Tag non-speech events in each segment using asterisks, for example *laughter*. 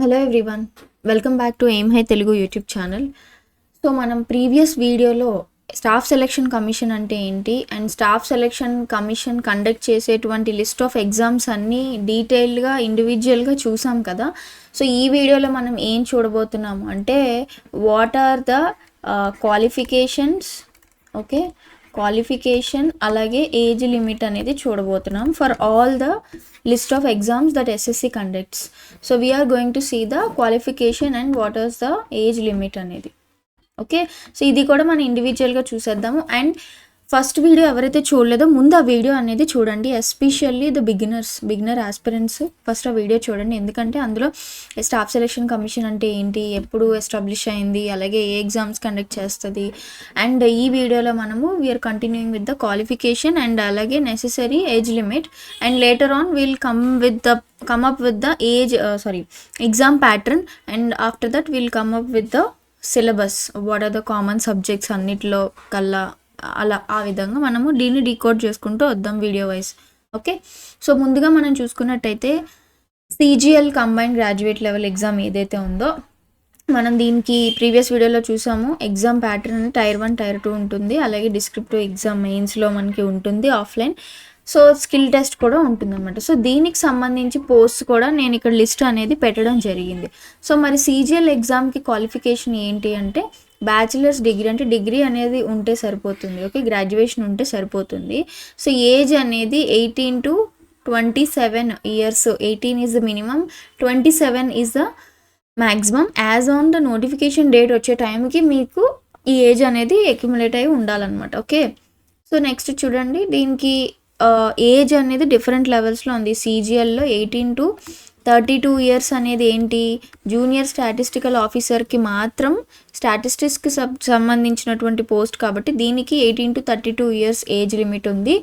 Hello everyone welcome back to Aim High Telugu YouTube channel so మనం previous వీడియోలో staff selection commission అంటే ఏంటి? And staff selection commission conduct చేసేటువంటి list of exams అన్నీ డీటెయిల్డ్గా ఇండివిజువల్గా చూసాం కదా. సో ఈ వీడియోలో మనం ఏం చూడబోతున్నాము అంటే what are the qualifications okay qualification అలాగే ఏజ్ లిమిట్ అనేది చూడబోతున్నాం. For all the list of exams that SSC conducts so we're going to see the qualification and what is the age limit అనేది. ఓకే సో ఇది కూడా మనం ఇండివిజువల్గా చూసేద్దాము. And first video ఎవరైతే చూడలేదో ముందు ఆ వీడియో అనేది చూడండి especially the beginners beginner aspirants first ఆ వీడియో చూడండి. ఎందుకంటే అందులో స్టాఫ్ సెలెక్షన్ కమిషన్ అంటే ఏంటి ఎప్పుడు ఎస్టాబ్లిష్ అయింది అలాగే ఏ ఎగ్జామ్స్ కండక్ట్ చేస్తుంది. అండ్ ఈ వీడియోలో మనము we're continuing with the qualification and అలాగే necessary age limit and later on will come with the come up with the age sorry exam pattern and after that will come up with the syllabus what are the common subjects అన్నిటిలో కల్లా అలా ఆ విధంగా మనము దీన్ని decode చేసుకుంటూ వద్దాం video wise okay so ముందుగా మనం చూసుకున్నట్టయితే CGL combine graduate level exam ఏదైతే ఉందో మనం దీనికి ప్రీవియస్ వీడియోలో చూసాము. Exam pattern tier one tier two ఉంటుంది. అలాగే డిస్క్రిప్టివ్ ఎగ్జామ్ మెయిన్స్లో మనకి ఉంటుంది ఆఫ్లైన్ సో స్కిల్ టెస్ట్ కూడా ఉంటుందన్నమాట. సో దీనికి సంబంధించి పోస్ట్ కూడా నేను ఇక్కడ లిస్ట్ అనేది పెట్టడం జరిగింది. సో మరి సీజీఎల్ ఎగ్జామ్కి క్వాలిఫికేషన్ ఏంటి అంటే బ్యాచిలర్స్ డిగ్రీ అంటే డిగ్రీ అనేది ఉంటే సరిపోతుంది ఓకే? గ్రాడ్యుయేషన్ ఉంటే సరిపోతుంది. సో ఏజ్ అనేది eighteen to twenty seven years. Eighteen is the minimum twenty seven is the maximum as on the notification date వచ్చే టైంకి మీకు ఈ ఏజ్ అనేది అక్యుములేట్ అయి ఉండాలన్నమాట ఓకే? సో నెక్స్ట్ చూడండి. దీనికి ఏజ్ అనేది డిఫరెంట్ లెవెల్స్లో ఉంది. సీజీఎల్లో eighteen to thirty two years అనేది ఏంటి? జూనియర్ స్టాటిస్టికల్ ఆఫీసర్కి మాత్రం స్టాటిస్టిక్స్కి సబ్ సంబంధించినటువంటి పోస్ట్ కాబట్టి దీనికి eighteen to thirty two years age limit ఉంది.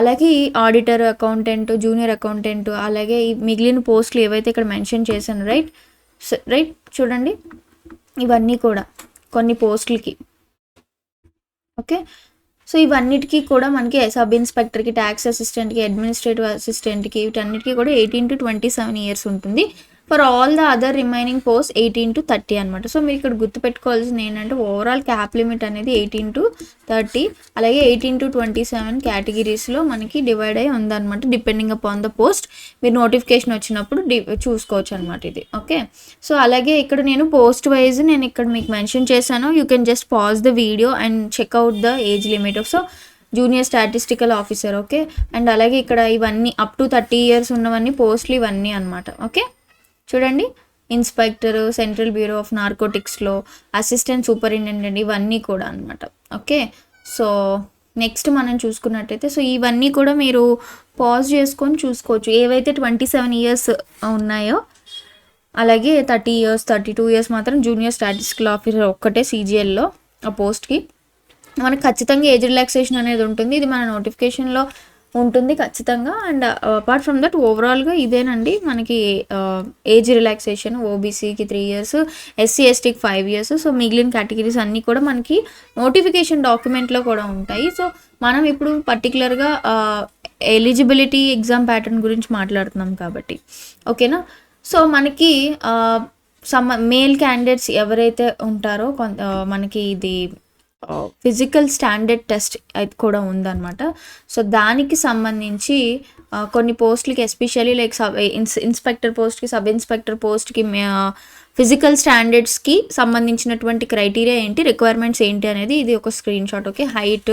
అలాగే ఆడిటర్ అకౌంటెంట్ జూనియర్ అకౌంటెంట్ అలాగే మిగిలిన పోస్టులు ఏవైతే ఇక్కడ మెన్షన్ చేశాను రైట్? రైట్? చూడండి. ఇవన్నీ కూడా కొన్ని పోస్టులకి. ఓకే? సో ఇవన్నిటికీ కూడా మనకి సబ్ ఇన్స్పెక్టర్కి ట్యాక్స్ అసిస్టెంట్కి అడ్మినిస్ట్రేటివ్ అసిస్టెంట్కి వీటన్నిటికీ కూడా eighteen to twenty seven years ఉంటుంది. For all the other remaining post eighteen to thirty అనమాట సో మీరు ఇక్కడ గుర్తుపెట్టుకోవాల్సింది ఏంటంటే ఓవరాల్ క్యాప్ లిమిట్ అనేది ఎయిటీన్ టు థర్టీ అలాగే ఎయిటీన్ టు ట్వంటీ సెవెన్ కేటగిరీస్లో మనకి డివైడ్ అయి ఉందన్నమాట డిపెండింగ్ అపాన్ ద పోస్ట్ మీరు నోటిఫికేషన్ వచ్చినప్పుడు డి చూసుకోవచ్చు అనమాట ఇది. ఓకే సో అలాగే ఇక్కడ నేను పోస్ట్ వైజ్ నేను ఇక్కడ మీకు మెన్షన్ చేశాను. You can just pause the video and check out the age limit so junior statistical officer okay and అలాగే ఇక్కడ ఇవన్నీ అప్ టు థర్టీ ఇయర్స్ ఉన్నవన్నీ పోస్ట్లు ఇవన్నీ అనమాట ఓకే చూడండి ఇన్స్పెక్టర్ సెంట్రల్ బ్యూరో ఆఫ్ నార్కోటిక్స్లో అసిస్టెంట్ సూపరింటెండెంట్ ఇవన్నీ కూడా అనమాట ఓకే? సో నెక్స్ట్ మనం చూసుకున్నట్టయితే సో ఇవన్నీ కూడా మీరు పాజ్ చేసుకొని చూసుకోవచ్చు. ఏవైతే ట్వంటీ సెవెన్ ఇయర్స్ ఉన్నాయో అలాగే thirty years thirty two years మాత్రం జూనియర్ స్టాటిస్టికల్ ఆఫీసర్ ఒక్కటే సీజీఎల్లో ఆ పోస్ట్కి. మనకు ఖచ్చితంగా ఏజ్ రిలాక్సేషన్ అనేది ఉంటుంది. ఇది మన నోటిఫికేషన్లో ఉంటుంది ఖచ్చితంగా. అండ్ అపార్ట్ ఫ్రమ్ దట్ ఓవరాల్గా ఇదేనండి. మనకి ఏజ్ రిలాక్సేషన్ ఓబీసీకి త్రీ ఇయర్స్ ఎస్సీ ఎస్టీకి ఫైవ్ ఇయర్స్ సో మిగిలిన కేటగిరీస్ అన్నీ కూడా మనకి నోటిఫికేషన్ డాక్యుమెంట్లో కూడా ఉంటాయి. సో మనం ఇప్పుడు పర్టికులర్గా ఎలిజిబిలిటీ ఎగ్జామ్ ప్యాటర్న్ గురించి మాట్లాడుతున్నాం కాబట్టి. ఓకేనా? సో మనకి సమ్ మేల్ క్యాండిడేట్స్ ఎవరైతే ఉంటారో కొంత మనకి ఇది ఫిజికల్ స్టాండర్డ్ టెస్ట్ అయితే కూడా ఉందన్నమాట. సో దానికి సంబంధించి కొన్ని పోస్టులకి especially like sub ins inspector పోస్ట్కి సబ్ ఇన్స్పెక్టర్ పోస్ట్కి ఫిజికల్ స్టాండర్డ్స్కి సంబంధించినటువంటి క్రైటీరియా ఏంటి? రిక్వైర్మెంట్స్ ఏంటి అనేది ఇది ఒక స్క్రీన్ షాట్ ఓకే? హైట్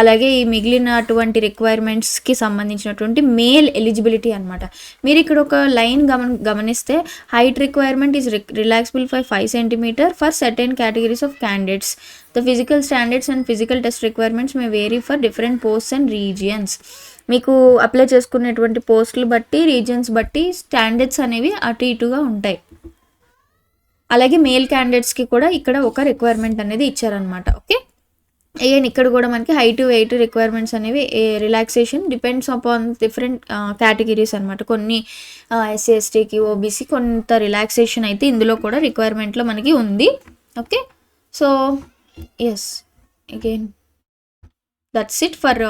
అలాగే ఈ మిగిలినటువంటి రిక్వైర్మెంట్స్కి సంబంధించినటువంటి మేల్ ఎలిజిబిలిటీ అనమాట మీరు ఇక్కడ ఒక లైన్ గమన గమనిస్తే height requirement is relaxable fi five centimetre for certain categories of candidates. The physical standards and physical test requirements may vary for different posts and regions. మీకు అప్లై చేసుకునేటువంటి పోస్టులు బట్టి రీజియన్స్ బట్టి స్టాండర్డ్స్ అనేవి అటు ఇటుగా ఉంటాయి. అలాగే మేల్ క్యాండిడేట్స్కి కూడా ఇక్కడ ఒక రిక్వైర్మెంట్ అనేది ఇచ్చారనమాట ఓకే అగైన్ ఇక్కడ కూడా మనకి హైట్ వెయిట్ రిక్వైర్మెంట్స్ అనేవి relaxation depends upon different categories అనమాట కొన్ని ఎస్సీ ఎస్టీకి ఓబీసీ కొంత రిలాక్సేషన్ అయితే ఇందులో కూడా రిక్వైర్మెంట్లో మనకి ఉంది okay so yes again that's it for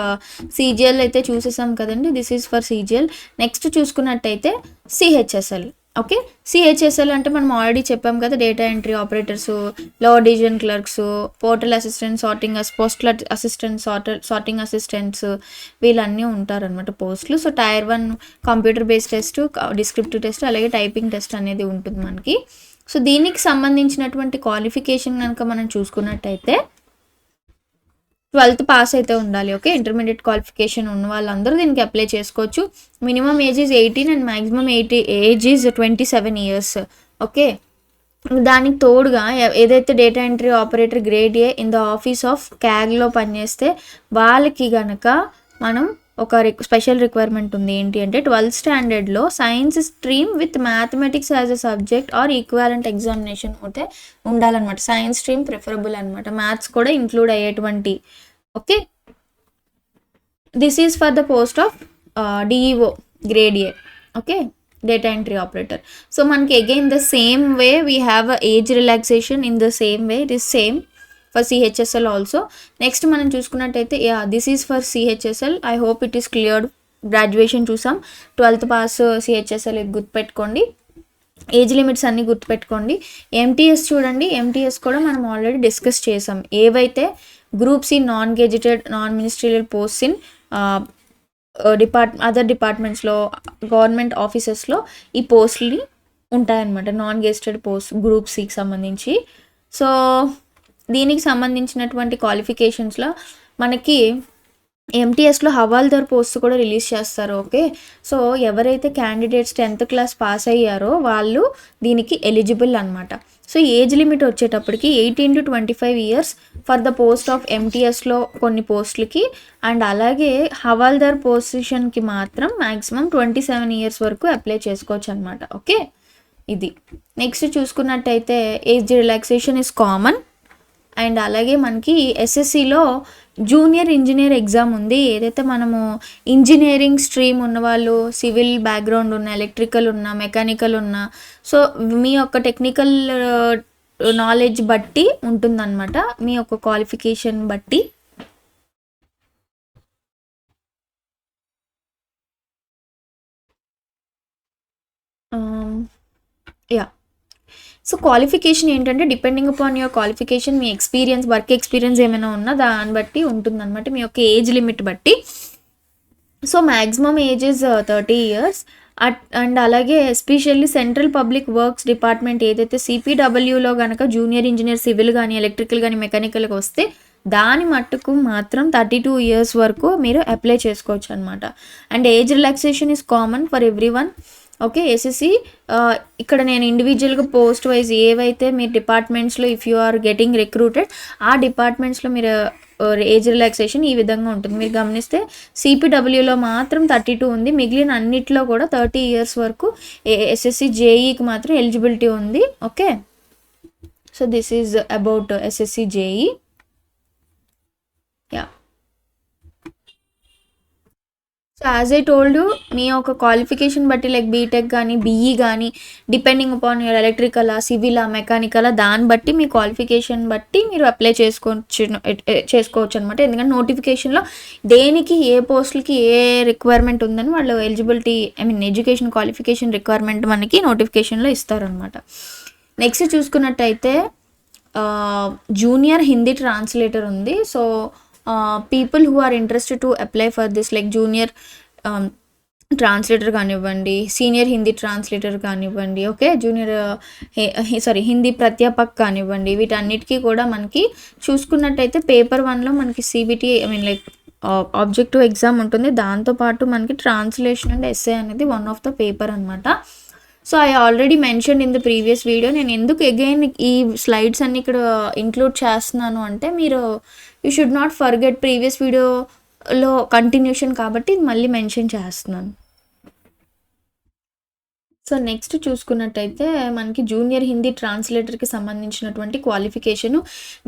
CGL అయితే చూసేసాం కదండి. This is for CGL next చూసుకున్నట్టయితే సిహెచ్ఎస్ఎల్ ఓకే? సిహెచ్ఎస్ఎల్ అంటే మనం ఆల్రెడీ చెప్పాం కదా data entry ఆపరేటర్స్లో division clerks portal assistant sorting postal assistant sorter sorting assistants వీళ్ళన్నీ ఉంటారనమాట పోస్టులు so tier one computer based test descriptive test అలాగే టైపింగ్ టెస్ట్ అనేది ఉంటుంది మనకి. సో దీనికి సంబంధించినటువంటి క్వాలిఫికేషన్ కనుక మనం చూసుకున్నట్టయితే ట్వెల్త్ పాస్ అయితే ఉండాలి ఓకే? ఇంటర్మీడియట్ క్వాలిఫికేషన్ ఉన్న వాళ్ళందరూ దీనికి అప్లై చేసుకోవచ్చు. Minimum age is eighteen and maximum eighty age is twenty seven years okay? దానికి తోడుగా ఏదైతే data entry operator grade A in the office of క్యాగ్లో పనిచేస్తే వాళ్ళకి గనక మనం ఒక రిక్ స్పెషల్ రిక్వైర్మెంట్ ఉంది. ఏంటి అంటే twelfth స్టాండర్డ్లో science stream with mathematics as a subject or equivalent examination అయితే ఉండాలన్నమాట. సైన్స్ స్ట్రీమ్ ప్రిఫరబుల్ అనమాట మ్యాథ్స్ కూడా ఇంక్లూడ్ అయ్యేటువంటి okay? This is for the post of DEO grade A okay? Data entry operator so మనకి again the same way we have age relaxation in the same way it is same for CHSL also next మనం చూసుకున్నట్టయితే yeah this is for CHSL I hope it is cleared graduation చూసాం. Twelfth pass CHSL ఇది గుర్తుపెట్టుకోండి. Age limits అన్నీ గుర్తుపెట్టుకోండి. MTS చూడండి. MTS కూడా మనం ఆల్రెడీ డిస్కస్ చేసాం. ఏవైతే groups in non gazetted non ministerial post in depart other డిపార్ట్మెంట్స్లో government ఆఫీసెస్లో ఈ పోస్ట్ని ఉంటాయన్నమాట. నాన్ గెజిటెడ్ పోస్ట్ గ్రూప్ సికి సంబంధించి. సో దీనికి సంబంధించినటువంటి క్వాలిఫికేషన్స్లో మనకి ఎంటీఎస్లో హవాల్దార్ పోస్ట్ కూడా రిలీజ్ చేస్తారు ఓకే సో ఎవరైతే క్యాండిడేట్స్ టెన్త్ క్లాస్ పాస్ అయ్యారో వాళ్ళు దీనికి ఎలిజిబుల్ అనమాట సో ఏజ్ లిమిట్ వచ్చేటప్పటికి eighteen to twenty five years for the post of ఎంటీఎస్లో కొన్ని పోస్టులకి. అండ్ అలాగే హవాల్దార్ పొజిషన్కి మాత్రం మ్యాక్సిమం ట్వంటీ సెవెన్ ఇయర్స్ వరకు అప్లై చేసుకోవచ్చు అనమాట ఓకే? ఇది. నెక్స్ట్ చూసుకున్నట్టయితే age relaxation is common. And అలాగే మనకి ఎస్ఎస్సిలో జూనియర్ ఇంజనీర్ ఎగ్జామ్ ఉంది. ఏదైతే మనము ఇంజనీరింగ్ స్ట్రీమ్ ఉన్నవాళ్ళు సివిల్ బ్యాక్గ్రౌండ్ ఉన్న ఎలక్ట్రికల్ ఉన్న మెకానికల్ ఉన్న సో మీ యొక్క టెక్నికల్ నాలెడ్జ్ బట్టి ఉంటుందన్నమాట. మీ యొక్క క్వాలిఫికేషన్ బట్టి. యా. సో క్వాలిఫికేషన్ ఏంటంటే డిపెండింగ్ అపాన్ యువర్ క్వాలిఫికేషన్ మీ ఎక్స్పీరియన్స్ వర్క్ ఎక్స్పీరియన్స్ ఏమైనా ఉన్నా దాన్ని బట్టి ఉంటుందన్నమాట మీ యొక్క ఏజ్ లిమిట్ బట్టి. So maximum age thirty years at and అలాగే especially central public works department ఏదైతే సిపిడబ్ల్యూలో కనుక జూనియర్ ఇంజనీర్ సివిల్ కానీ ఎలక్ట్రికల్ కానీ మెకానికల్కి వస్తే దాని మట్టుకు మాత్రం థర్టీ టూ ఇయర్స్ వరకు మీరు అప్లై చేసుకోవచ్చు అనమాట and age relaxation is common for everyone okay SSC ఇక్కడ నేను ఇండివిజువల్గా పోస్ట్ వైజ్ ఏవైతే మీరు డిపార్ట్మెంట్స్లో if you are getting recruited ఆ డిపార్ట్మెంట్స్లో మీరు ఏజ్ రిలాక్సేషన్ ఈ విధంగా ఉంటుంది. మీరు గమనిస్తే సిపిడబ్ల్యూలో మాత్రం థర్టీ టూ ఉంది. మిగిలిన అన్నిట్లో కూడా థర్టీ ఇయర్స్ వరకు ఎస్ఎస్సి జేఈకి మాత్రం ఎలిజిబిలిటీ ఉంది. Okay? So this is about SSC JE yeah so as I told మీ యొక్క క్వాలిఫికేషన్ బట్టి లైక్ బీటెక్ కానీ బీఈ కానీ డిపెండింగ్ అపాన్ యువర్ ఎలక్ట్రికలా సివిలా మెకానికలా దాన్ని బట్టి మీ క్వాలిఫికేషన్ బట్టి మీరు అప్లై చేసుకోవచ్చు చేసుకోవచ్చు అనమాట ఎందుకంటే నోటిఫికేషన్లో దేనికి ఏ పోస్టులకి ఏ రిక్వైర్మెంట్ ఉందని వాళ్ళు eligibility I mean education qualification requirement మనకి నోటిఫికేషన్లో ఇస్తారనమాట నెక్స్ట్ చూసుకున్నట్టయితే జూనియర్ హిందీ ట్రాన్స్లేటర్ ఉంది. So people who are interested to apply for this like junior translator కానివ్వండి సీనియర్ హిందీ ట్రాన్స్లేటర్ కానివ్వండి ఓకే జూనియర్ సారీ హిందీ ప్రత్యాపక్ కానివ్వండి వీటన్నిటికీ కూడా మనకి చూసుకున్నట్టయితే పేపర్ వన్లో మనకి CBT I mean like objective exam ఉంటుంది. దాంతోపాటు మనకి ట్రాన్స్లేషన్ అండ్ ఎస్ఏ అనేది వన్ ఆఫ్ ద పేపర్ అనమాట so I already mention in the previous video నేను ఎందుకు అగైన్ ఈ స్లైడ్స్ అన్ని ఇక్కడ uh, ఇంక్లూడ్ చేస్తున్నాను అంటే మీరు you should not forget previous వీడియోలో కంటిన్యూషన్ కాబట్టి మళ్ళీ మెన్షన్ చేస్తున్నాను. సో నెక్స్ట్ చూసుకున్నట్టయితే మనకి జూనియర్ హిందీ ట్రాన్స్లేటర్కి సంబంధించినటువంటి qualification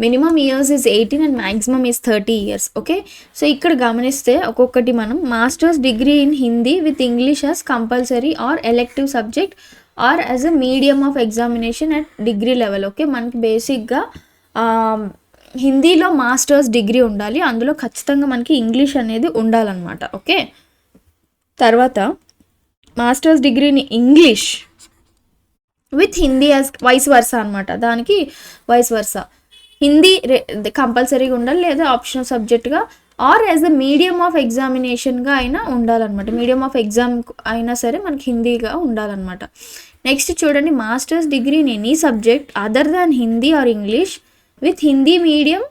minimum years is eighteen and maximum is thirty years okay so ఇక్కడ గమనిస్తే ఒక్కొక్కటి మనం masters degree in Hindi with English as compulsory or elective subject or as a medium of examination at degree level okay మనకి బేసిక్గా హిందీలో masters degree ఉండాలి అందులో ఖచ్చితంగా మనకి ఇంగ్లీష్ అనేది ఉండాలన్నమాట ఓకే? తర్వాత మాస్టర్స్ డిగ్రీని English with Hindi as vice versa అనమాట దానికి వైస్ వర్స. హిందీ కంపల్సరీగా ఉండాలి లేదా optional సబ్జెక్ట్గా or as a medium of ఎగ్జామినేషన్గా అయినా ఉండాలన్నమాట. మీడియం ఆఫ్ ఎగ్జామ్ అయినా సరే మనకి హిందీగా ఉండాలన్నమాట. నెక్స్ట్ చూడండి masters degree in any subject other than Hindi or English with Hindi medium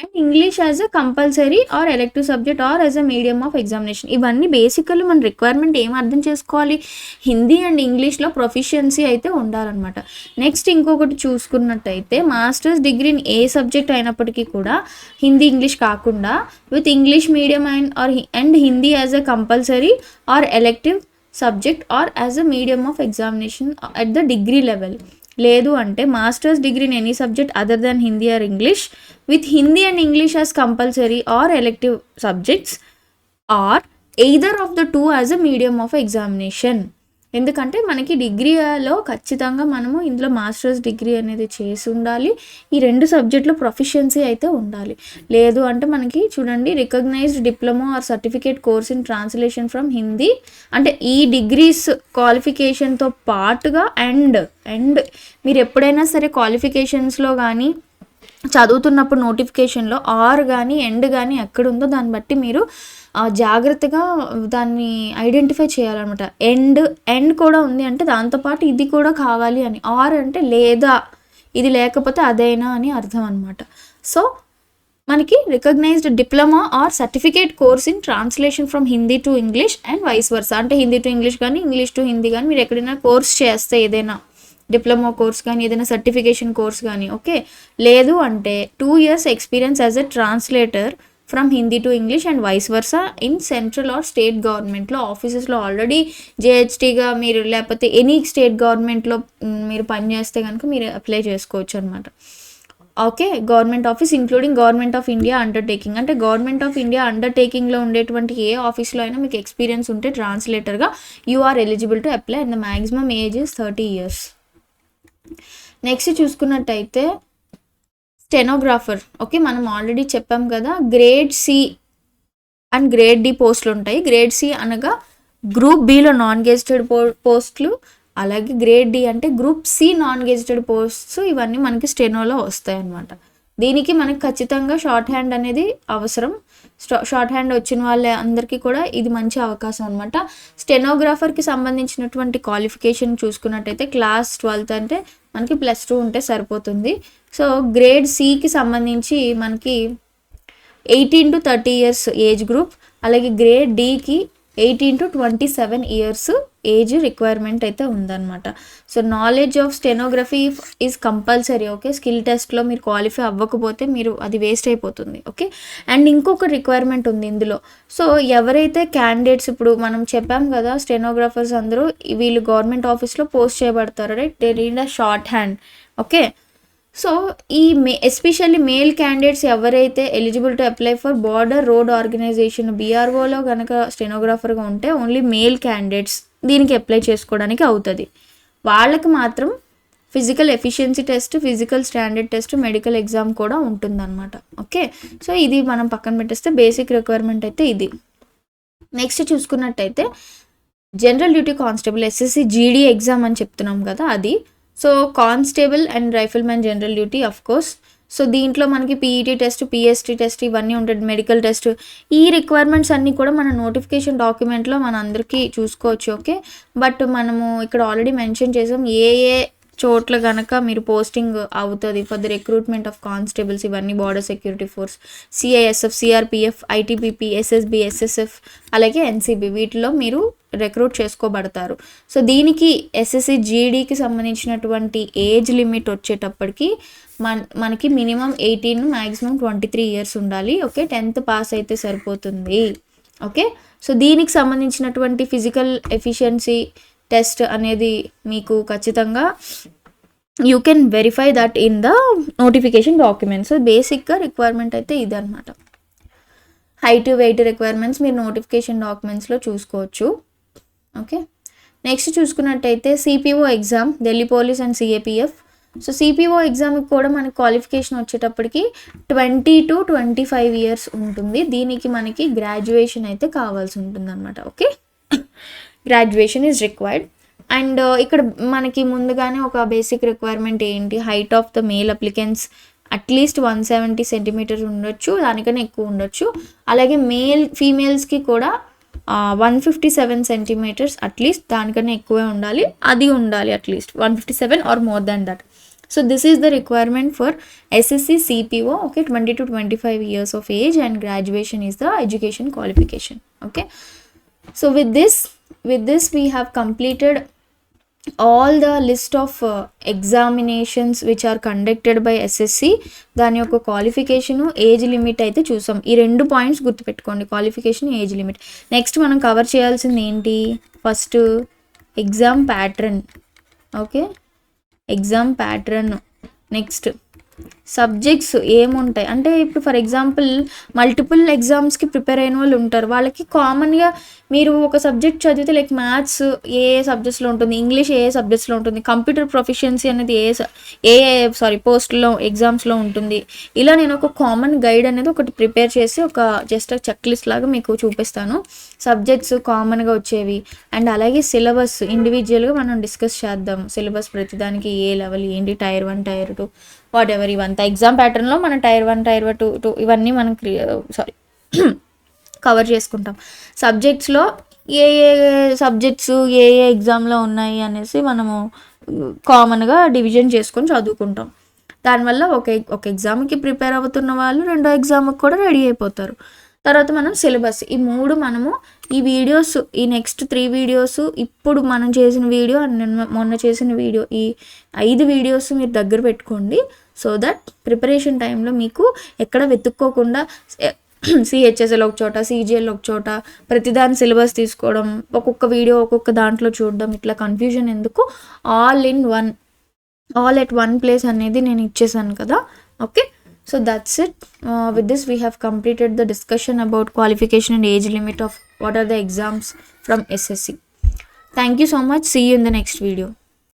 and English as a compulsory or elective subject or as a medium of examination ఇవన్నీ basically మన requirement ఏం అర్థం చేసుకోవాలి? హిందీ అండ్ ఇంగ్లీష్లో proficiency అయితే ఉండాలన్నమాట. Next ఇంకొకటి చూసుకున్నట్టయితే మాస్టర్స్ డిగ్రీ ఏ సబ్జెక్ట్ అయినప్పటికీ కూడా హిందీ ఇంగ్లీష్ కాకుండా with English medium and or and Hindi as a compulsory or elective subject or as a medium of examination at the degree level లేదు అంటే masters degree in any subject other than Hindi or English with Hindi and English as compulsory or elective subjects or either of the two as a medium of examination ఎందుకంటే మనకి డిగ్రీలో ఖచ్చితంగా మనము ఇందులో masters degree అనేది చేసి ఉండాలి. ఈ రెండు సబ్జెక్టులో ప్రొఫిషియన్సీ అయితే ఉండాలి. లేదు అంటే మనకి చూడండి recognised diploma or certificate course in translation from Hindi. అంటే ఈ డిగ్రీస్ క్వాలిఫికేషన్తో పాటుగా అండ్ అండ్ మీరు ఎప్పుడైనా సరే క్వాలిఫికేషన్స్లో కానీ చదువుతున్నప్పుడు నోటిఫికేషన్లో ఆర్ కానీ ఎండ్ కానీ ఎక్కడుందో దాన్ని బట్టి మీరు జాగ్రత్తగా దాన్ని ఐడెంటిఫై చేయాలన్నమాట. ఎండ్ ఎండ్ కూడా ఉంది అంటే దాంతోపాటు ఇది కూడా కావాలి అని. ఆర్ అంటే లేదా. ఇది లేకపోతే అదైనా అని అర్థం అనమాట సో మనకి recognised diploma or certificate course in translation from Hindi to English and vice versa. అంటే హిందీ టు ఇంగ్లీష్ కానీ ఇంగ్లీష్ టు హిందీ కానీ మీరు ఎక్కడైనా కోర్స్ చేస్తే ఏదైనా డిప్లొమా కోర్స్ కానీ ఏదైనా సర్టిఫికేషన్ కోర్స్ కానీ ఓకే? లేదు అంటే two years experience as a translator from Hindi to English and vice versa in central or state గవర్నమెంట్లో ఆఫీసెస్లో ఆల్రెడీ జేహెచ్టీగా మీరు లేకపోతే ఎనీ స్టేట్ గవర్నమెంట్లో మీరు పనిచేస్తే కనుక మీరు అప్లై చేసుకోవచ్చు అనమాట okay government office including government of India undertaking అంటే గవర్నమెంట్ ఆఫ్ ఇండియా అండర్టేకింగ్లో ఉండేటువంటి ఏ ఆఫీస్లో అయినా మీకు ఎక్స్పీరియన్స్ ఉంటే ట్రాన్స్లేటర్గా you are eligible to apply and the maximum age is thirty years next చూసుకున్నట్టయితే స్టెనోగ్రాఫర్. ఓకే మనం ఆల్రెడీ చెప్పాం కదా grade C and grade D పోస్టులు ఉంటాయి. గ్రేడ్ సి అనగా గ్రూప్ బిలో నాన్ గెజిటెడ్ పో పోస్టులు అలాగే గ్రేడ్ డి అంటే group C non gazetted posts ఇవన్నీ మనకి స్టెనోలో వస్తాయి అన్నమాట దీనికి మనకి ఖచ్చితంగా షార్ట్ హ్యాండ్ అనేది అవసరం. షార్ట్ హ్యాండ్ వచ్చిన వాళ్ళ అందరికీ కూడా ఇది మంచి అవకాశం అనమాట స్టెనోగ్రాఫర్కి సంబంధించినటువంటి క్వాలిఫికేషన్ చూసుకున్నట్టయితే క్లాస్ ట్వెల్త్ అంటే మనకి ప్లస్ టూ ఉంటే సరిపోతుంది. సో గ్రేడ్ సికి సంబంధించి మనకి eighteen to thirty years age group అలాగే grade డికి eighteen to twenty seven years age requirement అయితే ఉందన్నమాట. So knowledge of stenography is compulsory okay skill టెస్ట్లో మీరు క్వాలిఫై అవ్వకపోతే మీరు అది వేస్ట్ అయిపోతుంది ఓకే అండ్ ఇంకొక రిక్వైర్మెంట్ ఉంది ఇందులో. సో ఎవరైతే క్యాండిడేట్స్ ఇప్పుడు మనం చెప్పాం కదా స్టెనోగ్రాఫర్స్ అందరూ వీళ్ళు గవర్నమెంట్ ఆఫీస్లో పోస్ట్ చేయబడతారు right they need a shorthand okay so ఈ మే ఎస్పెషల్లీ మేల్ క్యాండిడేట్స్ ఎవరైతే eligible to apply for border road organisation బీఆర్ఓలో కనుక స్టెనోగ్రాఫర్గా ఉంటే ఓన్లీ మేల్ క్యాండిడేట్స్ దీనికి అప్లై చేసుకోవడానికి అవుతుంది. వాళ్ళకి మాత్రం physical efficiency test physical standard test medical exam కూడా ఉంటుందన్నమాట. ఓకే సో ఇది మనం పక్కన పెట్టేస్తే బేసిక్ రిక్వైర్మెంట్ అయితే ఇది. నెక్స్ట్ చూసుకున్నట్టయితే general duty constable SSC GD exam అని చెప్తున్నాం కదా అది so constable and rifleman general duty of course so దీంట్లో మనకి పీఈటీ టెస్ట్ పిఎస్టీ టెస్ట్ ఇవన్నీ ఉంటుంది మెడికల్ టెస్ట్ ఈ రిక్వైర్మెంట్స్ అన్నీ కూడా మన నోటిఫికేషన్ డాక్యుమెంట్లో మన అందరికీ చూసుకోవచ్చు ఓకే బట్ మనము ఇక్కడ ఆల్రెడీ మెన్షన్ చేసాం ఏ ఏ చోట్ల కనుక మీరు పోస్టింగ్ అవుతుంది for the recruitment of constables ఇవన్నీ border security force CISF CRPF ITBP SSB SSF అలాగే ఎన్సిబి వీటిలో మీరు రిక్రూట్ చేసుకోబడతారు. సో దీనికి ఎస్ఎస్సి జీడీకి సంబంధించినటువంటి ఏజ్ లిమిట్ వచ్చేటప్పటికి మన మనకి minimum eighteen maximum twenty three years ఉండాలి. ఓకే టెన్త్ పాస్ అయితే సరిపోతుంది. ఓకే సో దీనికి సంబంధించినటువంటి ఫిజికల్ ఎఫిషియన్సీ టెస్ట్ అనేది మీకు ఖచ్చితంగా you can verify that in the notification documents బేసిక్గా రిక్వైర్మెంట్ అయితే ఇదన్నమాట. హైట్ వెయిట్ రిక్వైర్మెంట్స్ మీరు నోటిఫికేషన్ డాక్యుమెంట్స్లో చూసుకోవచ్చు. ఓకే నెక్స్ట్ చూసుకున్నట్టయితే CPO exam Delhi police and CAPF so CPO ఎగ్జామ్కి కూడా మనకి క్వాలిఫికేషన్ వచ్చేటప్పటికి twenty to twenty five years ఉంటుంది. దీనికి మనకి గ్రాడ్యుయేషన్ అయితే కావాల్సి ఉంటుంది అనమాట okay graduation is required and ఇక్కడ మనకి ముందుగానే ఒక బేసిక్ రిక్వైర్మెంట్ ఏంటి? Height of the male applicants at least one seventy centimetres ఉండొచ్చు దానికన్నా ఎక్కువ ఉండొచ్చు. అలాగే మేల్ ఫీమేల్స్కి కూడా one fifty seven centimetres at least దానికన్నా ఎక్కువే ఉండాలి. అది ఉండాలి at least one fifty seven or more than that so this is the requirement for SSC CPO okay twenty to twenty five years of age and graduation is the education qualification okay so with this with this we have completed all the list of uh, examinations which are conducted by SSC దాని యొక్క qualification age limit అయితే చూసాం. ఈ రెండు points గుర్తుపెట్టుకోండి. Qualification age limit next మనం cover చేయాల్సింది ఏంటి? First exam pattern okay exam pattern next subjects ఏముంటాయి? అంటే ఇప్పుడు ఫర్ ఎగ్జాంపుల్ మల్టిపుల్ ఎగ్జామ్స్కి ప్రిపేర్ అయిన వాళ్ళు ఉంటారు. వాళ్ళకి కామన్గా మీరు ఒక సబ్జెక్ట్ చదివితే లైక్ మ్యాథ్స్ ఏ ఏ సబ్జెక్ట్స్లో ఉంటుంది? ఇంగ్లీష్ ఏ ఏ సబ్జెక్ట్స్లో ఉంటుంది? కంప్యూటర్ ప్రొఫిషియన్సీ అనేది ఏ స- ఏ సారీ పోస్ట్లో ఎగ్జామ్స్లో ఉంటుంది? ఇలా నేను ఒక కామన్ గైడ్ అనేది ఒకటి ప్రిపేర్ చేసి ఒక జస్ట్ చెక్ లిస్ట్ లాగా మీకు చూపిస్తాను. సబ్జెక్ట్స్ కామన్గా వచ్చేవి. అండ్ అలాగే సిలబస్ ఇండివిజువల్గా మనం డిస్కస్ చేద్దాం. సిలబస్ ప్రతిదానికి ఏ లెవెల్ ఏంటి tier one tier two whatever అంత ఎగ్జామ్ ప్యాటర్న్లో మనం tier one tier two two ఇవన్నీ మనం సారీ కవర్ *coughs* చేసుకుంటాం. సబ్జెక్ట్స్లో ఏ ఏ సబ్జెక్ట్స్ ఏ ఏ ఎగ్జామ్లో ఉన్నాయి అనేసి మనము కామన్గా డివిజన్ చేసుకొని చదువుకుంటాం. దానివల్ల ఒక ఒక ఎగ్జామ్కి ప్రిపేర్ అవుతున్న వాళ్ళు రెండో ఎగ్జామ్కి కూడా రెడీ అయిపోతారు. తర్వాత మనం సిలబస్. ఈ మూడు మనము ఈ వీడియోస్ ఈ నెక్స్ట్ త్రీ వీడియోస్ ఇప్పుడు మనం చేసిన వీడియో అండ్ మొన్న చేసిన వీడియో ఈ ఐదు వీడియోస్ మీరు దగ్గర పెట్టుకోండి. సో దట్ ప్రిపరేషన్ టైంలో మీకు ఎక్కడ వెతుక్కోకుండా సిహెచ్ఎస్ఎల్ ఒక చోట సిజిఎల్ ఒక చోట ప్రతిదాని సిలబస్ తీసుకోవడం ఒక్కొక్క వీడియో ఒక్కొక్క దాంట్లో చూడడం ఇట్లా కన్ఫ్యూజన్ ఎందుకు? All in one all at one place అనేది నేను ఇచ్చేసాను కదా. Okay so that's it. Uh, with this we have completed the discussion about qualification and age limit of what are the exams from ssc thank you so much. See you in the next video.